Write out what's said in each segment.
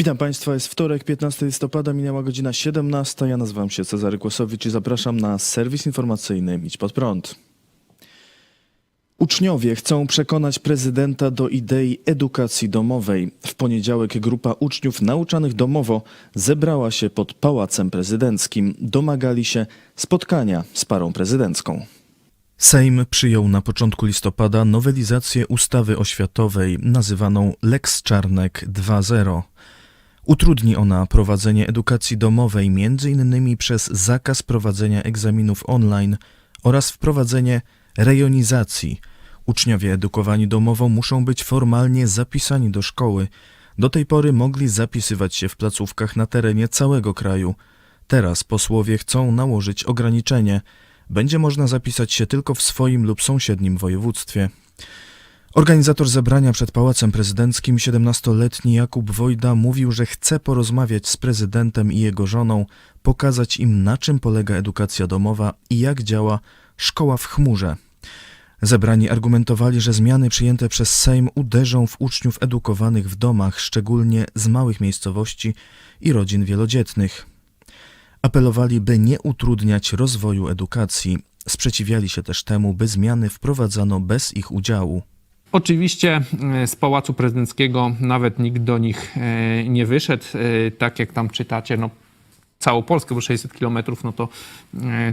Witam Państwa, jest wtorek, 15 listopada, minęła godzina 17. Ja nazywam się Cezary Kłosowicz i zapraszam na serwis informacyjny Idź Pod Prąd. Uczniowie chcą przekonać prezydenta do idei edukacji domowej. W poniedziałek grupa uczniów nauczanych domowo zebrała się pod Pałacem Prezydenckim. Domagali się spotkania z parą prezydencką. Sejm przyjął na początku listopada nowelizację ustawy oświatowej nazywaną Lex Czarnek 2.0. Utrudni ona prowadzenie edukacji domowej m.in. przez zakaz prowadzenia egzaminów online oraz wprowadzenie rejonizacji. Uczniowie edukowani domowo muszą być formalnie zapisani do szkoły. Do tej pory mogli zapisywać się w placówkach na terenie całego kraju. Teraz posłowie chcą nałożyć ograniczenie. Będzie można zapisać się tylko w swoim lub sąsiednim województwie. Organizator zebrania przed Pałacem Prezydenckim, 17-letni Jakub Wojda, mówił, że chce porozmawiać z prezydentem i jego żoną, pokazać im na czym polega edukacja domowa i jak działa szkoła w chmurze. Zebrani argumentowali, że zmiany przyjęte przez Sejm uderzą w uczniów edukowanych w domach, szczególnie z małych miejscowości i rodzin wielodzietnych. Apelowali, by nie utrudniać rozwoju edukacji. Sprzeciwiali się też temu, by zmiany wprowadzano bez ich udziału. Oczywiście e, z Pałacu Prezydenckiego nawet nikt do nich e, nie wyszedł. E, Tak jak tam czytacie, no całą Polskę, bo 600 kilometrów, no to,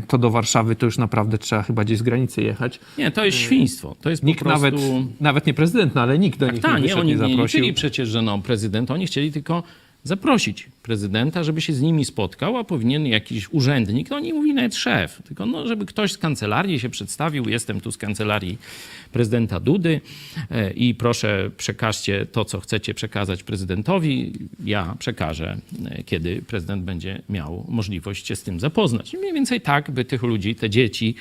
to do Warszawy to już naprawdę trzeba chyba gdzieś z granicy jechać. Nie, to jest świństwo. To jest Nikt prostu... nawet, nawet nie prezydent, no ale nikt do nich Tak, nie nie, oni nie nie zaprosił. liczyli przecież, że no, prezydent, oni chcieli tylko zaprosić prezydenta, żeby się z nimi spotkał, a powinien jakiś urzędnik, no oni mówi nawet szef, tylko no, żeby ktoś z kancelarii się przedstawił, jestem tu z kancelarii prezydenta Dudy e, i proszę przekażcie to, co chcecie przekazać prezydentowi, ja przekażę, e, kiedy prezydent będzie miał możliwość się z tym zapoznać. I mniej więcej tak by tych ludzi, te dzieci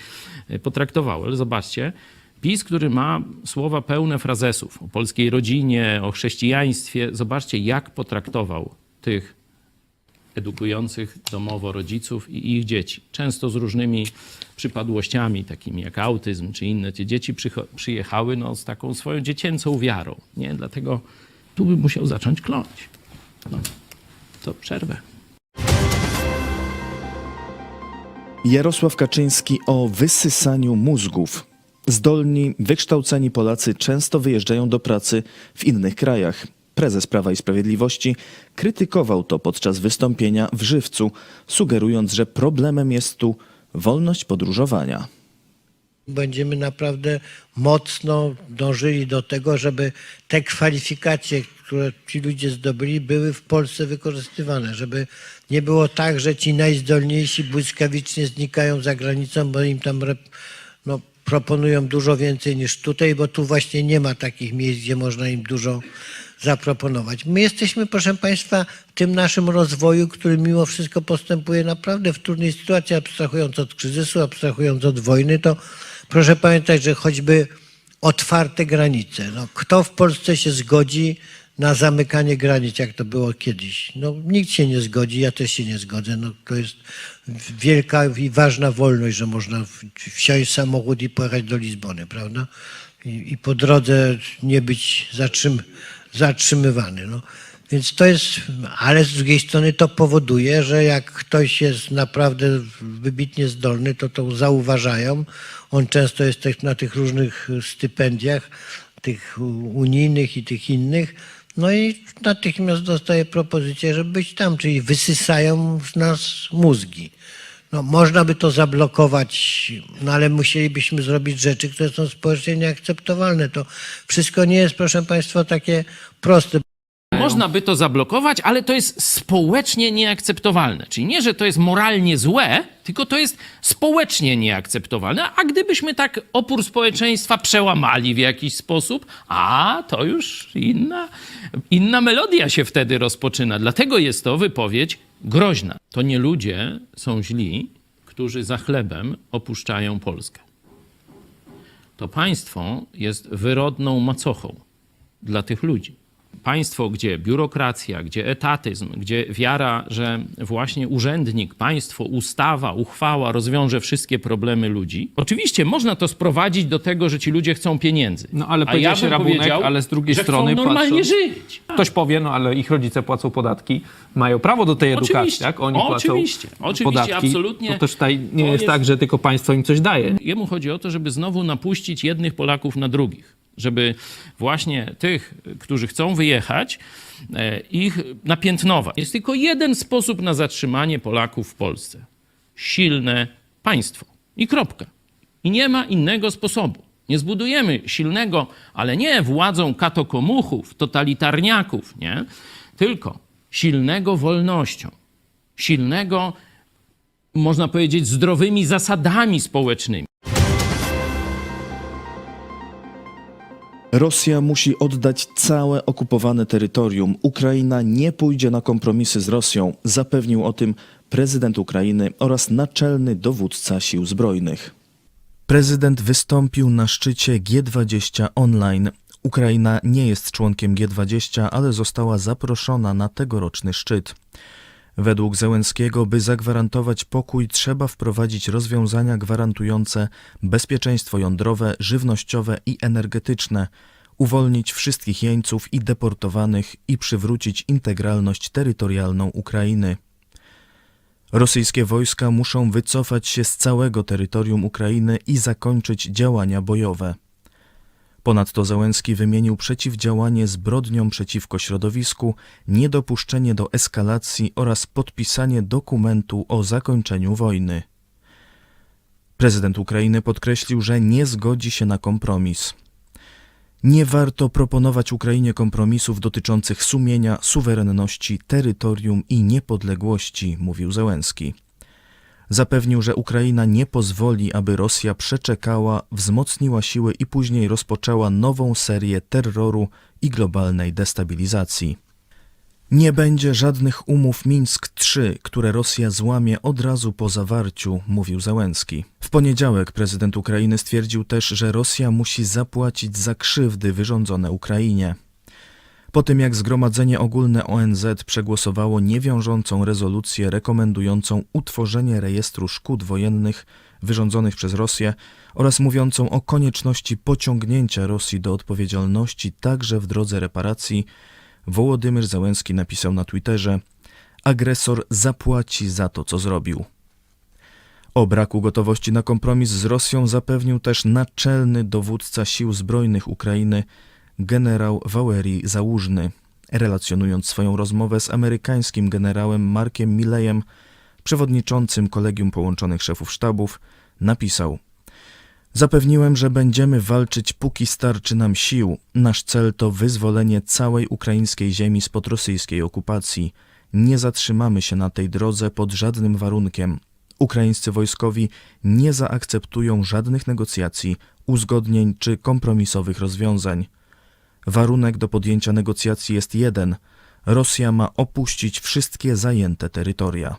e, potraktowały, ale zobaczcie, PiS, który ma słowa pełne frazesów o polskiej rodzinie, o chrześcijaństwie, zobaczcie, jak potraktował tych edukujących domowo rodziców i ich dzieci. Często z różnymi przypadłościami, takimi jak autyzm czy inne. Te dzieci przyjechały no, z taką swoją dziecięcą wiarą. Nie? Dlatego tu by musiał zacząć kląć. No, to przerwę. Jarosław Kaczyński o wysysaniu mózgów. Zdolni, wykształceni Polacy często wyjeżdżają do pracy w innych krajach. Prezes Prawa i Sprawiedliwości krytykował to podczas wystąpienia w Żywcu, sugerując, że problemem jest tu wolność podróżowania. będziemy naprawdę mocno dążyli do tego, żeby te kwalifikacje, które ci ludzie zdobyli, były w Polsce wykorzystywane, żeby nie było tak, że ci najzdolniejsi błyskawicznie znikają za granicą, bo im tam no, proponują dużo więcej niż tutaj, bo tu właśnie nie ma takich miejsc, gdzie można im dużo zaproponować. My jesteśmy, proszę Państwa, w tym naszym rozwoju, który mimo wszystko postępuje naprawdę w trudnej sytuacji, abstrahując od kryzysu, abstrahując od wojny, to proszę pamiętać, że choćby otwarte granice. No, kto w Polsce się zgodzi na zamykanie granic, jak to było kiedyś? No, nikt się nie zgodzi, ja też się nie zgodzę. No, to jest wielka i ważna wolność, że można wsiąść w samochód i pojechać do Lizbony, prawda? I, i po drodze nie być zatrzym, zatrzymywany. No. Więc to jest, ale z drugiej strony to powoduje, że jak ktoś jest naprawdę wybitnie zdolny, to to zauważają. On często jest na tych różnych stypendiach, tych unijnych i tych innych. No i natychmiast dostaje propozycję, żeby być tam, czyli wysysają z nas mózgi. No, można by to zablokować, no ale musielibyśmy zrobić rzeczy, które są społecznie nieakceptowalne. To wszystko nie jest, proszę Państwa, takie proste. Można by to zablokować, ale to jest społecznie nieakceptowalne. Czyli nie, że to jest moralnie złe, tylko to jest społecznie nieakceptowalne. A gdybyśmy tak opór społeczeństwa przełamali w jakiś sposób, a to już inna, inna melodia się wtedy rozpoczyna. Dlatego jest to wypowiedź groźna. To nie ludzie są źli, którzy za chlebem opuszczają Polskę. To państwo jest wyrodną macochą dla tych ludzi. Państwo, gdzie biurokracja, gdzie etatyzm, gdzie wiara, że właśnie urzędnik, państwo, ustawa, uchwała rozwiąże wszystkie problemy ludzi. Oczywiście można to sprowadzić do tego, że ci ludzie chcą pieniędzy. No, ale A powiedziałeś bym rabunek, powiedział, ale z drugiej że strony chcą normalnie żyć. Ktoś powie, no ale ich rodzice płacą podatki, mają prawo do tej edukacji, Oczywiście. tak? Oni Oczywiście. płacą Oczywiście, podatki. absolutnie. To też tutaj nie jest, jest- tak, że tylko państwo im coś daje. Jemu chodzi o to, żeby znowu napuścić jednych Polaków na drugich. Żeby właśnie tych, którzy chcą wyjechać, e, ich napiętnować. Jest tylko jeden sposób na zatrzymanie Polaków w Polsce. Silne państwo. I kropka. I nie ma innego sposobu. Nie zbudujemy silnego, ale nie władzą katokomuchów, totalitarniaków, nie? Tylko silnego wolnością. Silnego, można powiedzieć, zdrowymi zasadami społecznymi. Rosja musi oddać całe okupowane terytorium. Ukraina nie pójdzie na kompromisy z Rosją, zapewnił o tym prezydent Ukrainy oraz naczelny dowódca sił zbrojnych. Prezydent wystąpił na szczycie G20 online. Ukraina nie jest członkiem G20, ale została zaproszona na tegoroczny szczyt. Według Zełenskiego, by zagwarantować pokój, trzeba wprowadzić rozwiązania gwarantujące bezpieczeństwo jądrowe, żywnościowe i energetyczne, uwolnić wszystkich jeńców i deportowanych i przywrócić integralność terytorialną Ukrainy. Rosyjskie wojska muszą wycofać się z całego terytorium Ukrainy i zakończyć działania bojowe. Ponadto Załęski wymienił przeciwdziałanie zbrodniom przeciwko środowisku, niedopuszczenie do eskalacji oraz podpisanie dokumentu o zakończeniu wojny. Prezydent Ukrainy podkreślił, że nie zgodzi się na kompromis. Nie warto proponować Ukrainie kompromisów dotyczących sumienia, suwerenności, terytorium i niepodległości, mówił Zełenski. Zapewnił, że Ukraina nie pozwoli, aby Rosja przeczekała, wzmocniła siły i później rozpoczęła nową serię terroru i globalnej destabilizacji. Nie będzie żadnych umów Mińsk III, które Rosja złamie od razu po zawarciu, mówił Załęski. W poniedziałek prezydent Ukrainy stwierdził też, że Rosja musi zapłacić za krzywdy wyrządzone Ukrainie. Po tym jak Zgromadzenie Ogólne ONZ przegłosowało niewiążącą rezolucję rekomendującą utworzenie rejestru szkód wojennych wyrządzonych przez Rosję oraz mówiącą o konieczności pociągnięcia Rosji do odpowiedzialności także w drodze reparacji, Wołodymyr Załęski napisał na Twitterze: Agresor zapłaci za to, co zrobił. O braku gotowości na kompromis z Rosją zapewnił też naczelny dowódca sił zbrojnych Ukrainy, generał Waleri Załużny, relacjonując swoją rozmowę z amerykańskim generałem Markiem Milejem, przewodniczącym Kolegium Połączonych Szefów Sztabów, napisał: Zapewniłem, że będziemy walczyć, póki starczy nam sił. Nasz cel to wyzwolenie całej ukraińskiej ziemi spod rosyjskiej okupacji. Nie zatrzymamy się na tej drodze pod żadnym warunkiem. Ukraińscy wojskowi nie zaakceptują żadnych negocjacji, uzgodnień czy kompromisowych rozwiązań. Warunek do podjęcia negocjacji jest jeden: Rosja ma opuścić wszystkie zajęte terytoria.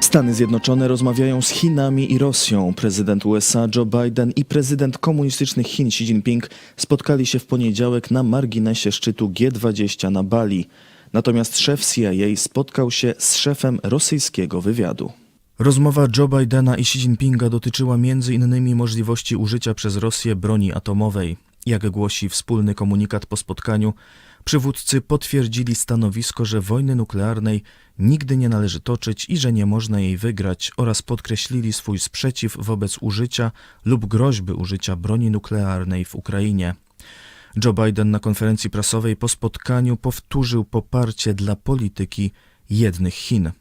Stany Zjednoczone rozmawiają z Chinami i Rosją. Prezydent USA Joe Biden i prezydent komunistycznych Chin Xi Jinping spotkali się w poniedziałek na marginesie szczytu G20 na Bali. Natomiast szef CIA spotkał się z szefem rosyjskiego wywiadu. Rozmowa Joe Bidena i Xi Jinpinga dotyczyła m.in. możliwości użycia przez Rosję broni atomowej. Jak głosi wspólny komunikat po spotkaniu, przywódcy potwierdzili stanowisko, że wojny nuklearnej nigdy nie należy toczyć i że nie można jej wygrać, oraz podkreślili swój sprzeciw wobec użycia lub groźby użycia broni nuklearnej w Ukrainie. Joe Biden na konferencji prasowej po spotkaniu powtórzył poparcie dla polityki jednych Chin.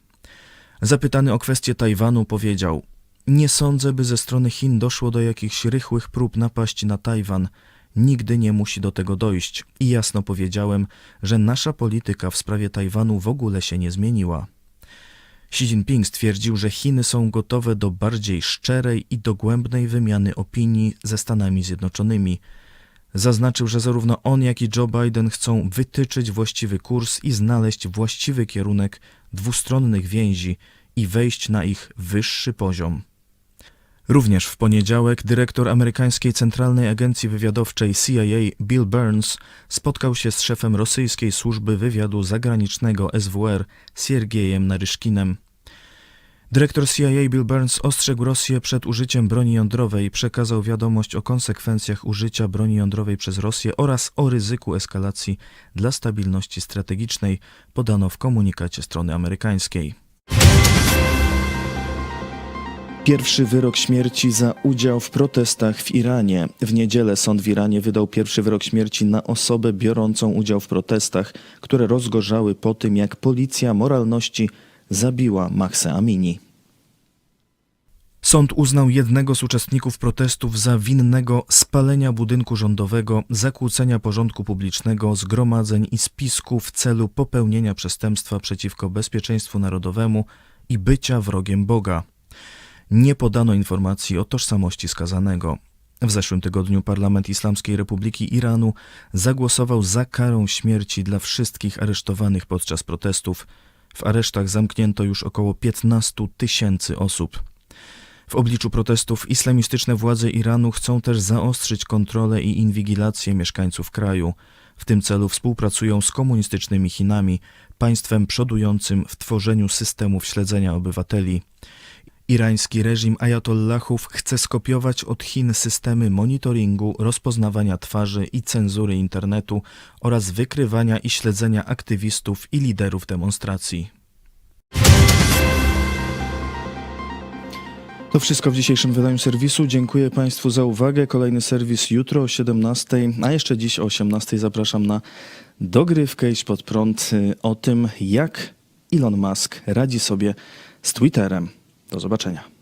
Zapytany o kwestię Tajwanu powiedział: Nie sądzę, by ze strony Chin doszło do jakichś rychłych prób napaści na Tajwan. Nigdy nie musi do tego dojść i jasno powiedziałem, że nasza polityka w sprawie Tajwanu w ogóle się nie zmieniła. Xi Jinping stwierdził, że Chiny są gotowe do bardziej szczerej i dogłębnej wymiany opinii ze Stanami Zjednoczonymi. Zaznaczył, że zarówno on, jak i Joe Biden chcą wytyczyć właściwy kurs i znaleźć właściwy kierunek dwustronnych więzi i wejść na ich wyższy poziom. Również w poniedziałek dyrektor amerykańskiej Centralnej Agencji Wywiadowczej CIA Bill Burns spotkał się z szefem rosyjskiej służby wywiadu zagranicznego SWR Siergiejem Naryszkinem. Dyrektor CIA Bill Burns ostrzegł Rosję przed użyciem broni jądrowej i przekazał wiadomość o konsekwencjach użycia broni jądrowej przez Rosję oraz o ryzyku eskalacji dla stabilności strategicznej, podano w komunikacie strony amerykańskiej. Pierwszy wyrok śmierci za udział w protestach w Iranie. W niedzielę sąd w Iranie wydał pierwszy wyrok śmierci na osobę biorącą udział w protestach, które rozgorzały po tym, jak policja moralności zabiła Mahsa Amini. Sąd uznał jednego z uczestników protestów za winnego spalenia budynku rządowego, zakłócenia porządku publicznego, zgromadzeń i spisku w celu popełnienia przestępstwa przeciwko bezpieczeństwu narodowemu i bycia wrogiem Boga. Nie podano informacji o tożsamości skazanego. W zeszłym tygodniu Parlament Islamskiej Republiki Iranu zagłosował za karą śmierci dla wszystkich aresztowanych podczas protestów. W aresztach zamknięto już około 15 tysięcy osób. W obliczu protestów islamistyczne władze Iranu chcą też zaostrzyć kontrolę i inwigilację mieszkańców kraju. W tym celu współpracują z komunistycznymi Chinami, państwem przodującym w tworzeniu systemów śledzenia obywateli. Irański reżim ajatollahów chce skopiować od Chin systemy monitoringu, rozpoznawania twarzy i cenzury internetu oraz wykrywania i śledzenia aktywistów i liderów demonstracji. To wszystko w dzisiejszym wydaniu serwisu. Dziękuję Państwu za uwagę. Kolejny serwis jutro o 17, a jeszcze dziś o 18 zapraszam na dogrywkę Iść pod prąd y, o tym, jak Elon Musk radzi sobie z Twitterem. Do zobaczenia.